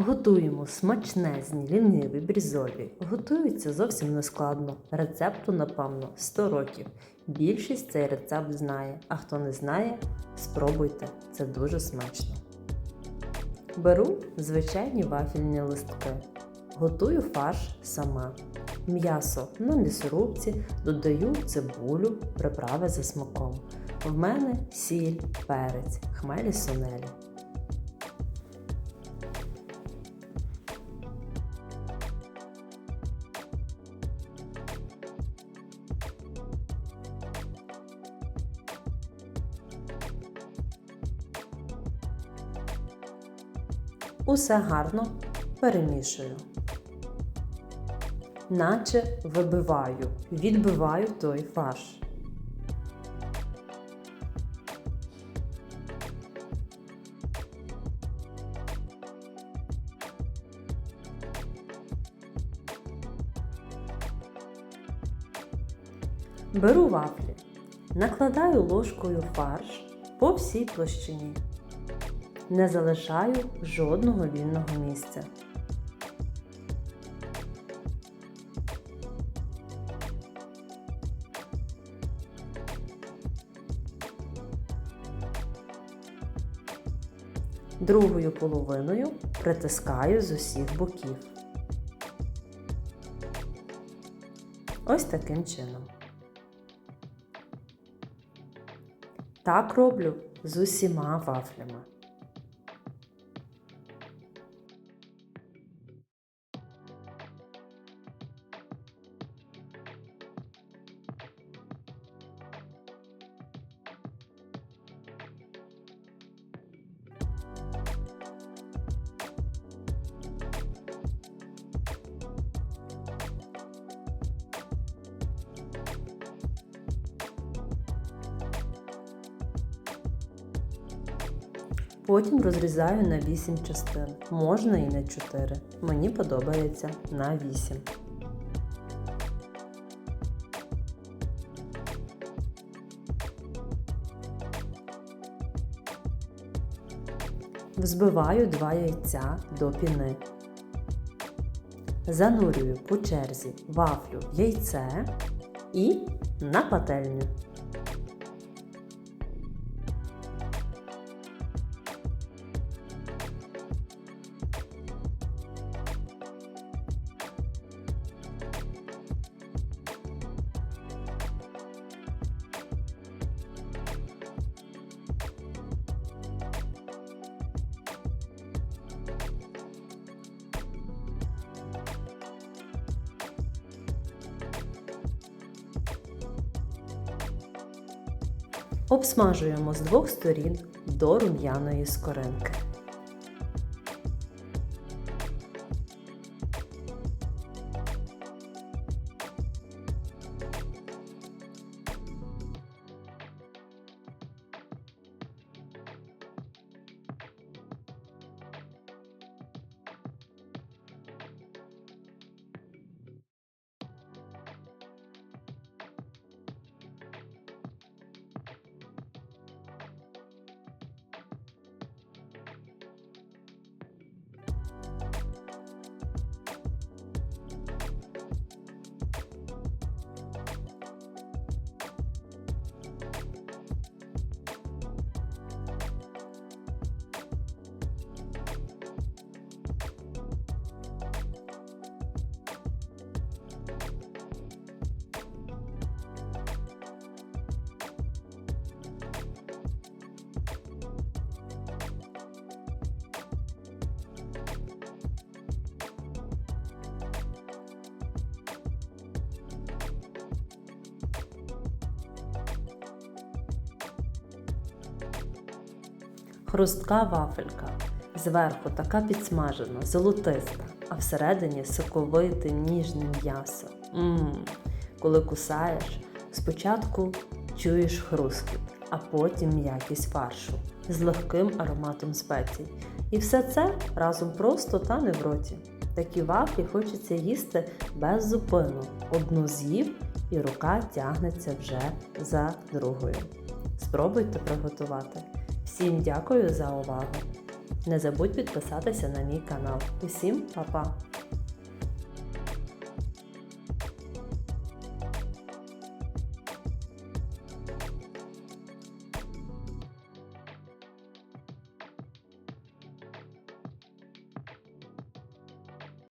Готуємо смачнезні, ліниві брізолі. Готуються зовсім нескладно. Рецепту, напевно, 100 років. Більшість цей рецепт знає, а хто не знає, спробуйте, це дуже смачно. Беру звичайні вафельні листки. Готую фарш сама. М'ясо на м'ясорубці, додаю цибулю, приправи за смаком. В мене сіль, перець, хмелі сунелі. Усе гарно перемішую. Наче вибиваю, відбиваю той фарш. Беру вафлі, накладаю ложкою фарш по всій площині. Не залишаю жодного вільного місця. Другою половиною притискаю з усіх боків. Ось таким чином. Так роблю з усіма вафлями. Потім розрізаю на 8 частин. Можна і на 4. Мені подобається на 8. Взбиваю 2 яйця до піни. Занурюю по черзі вафлю в яйце і на пательню. Обсмажуємо з двох сторін до рум'яної скоринки. Хрустка вафелька. Зверху така підсмажена, золотиста, а всередині соковите ніжне м'ясо. Мм, коли кусаєш, спочатку чуєш хрускіт, а потім м'якість фаршу з легким ароматом спецій. І все це разом просто тане в роті. Такі вафлі хочеться їсти без зупину. Одну з'їв і рука тягнеться вже за другою. Спробуйте приготувати. Всім дякую за увагу! Не забудь підписатися на мій канал. Усім па-па!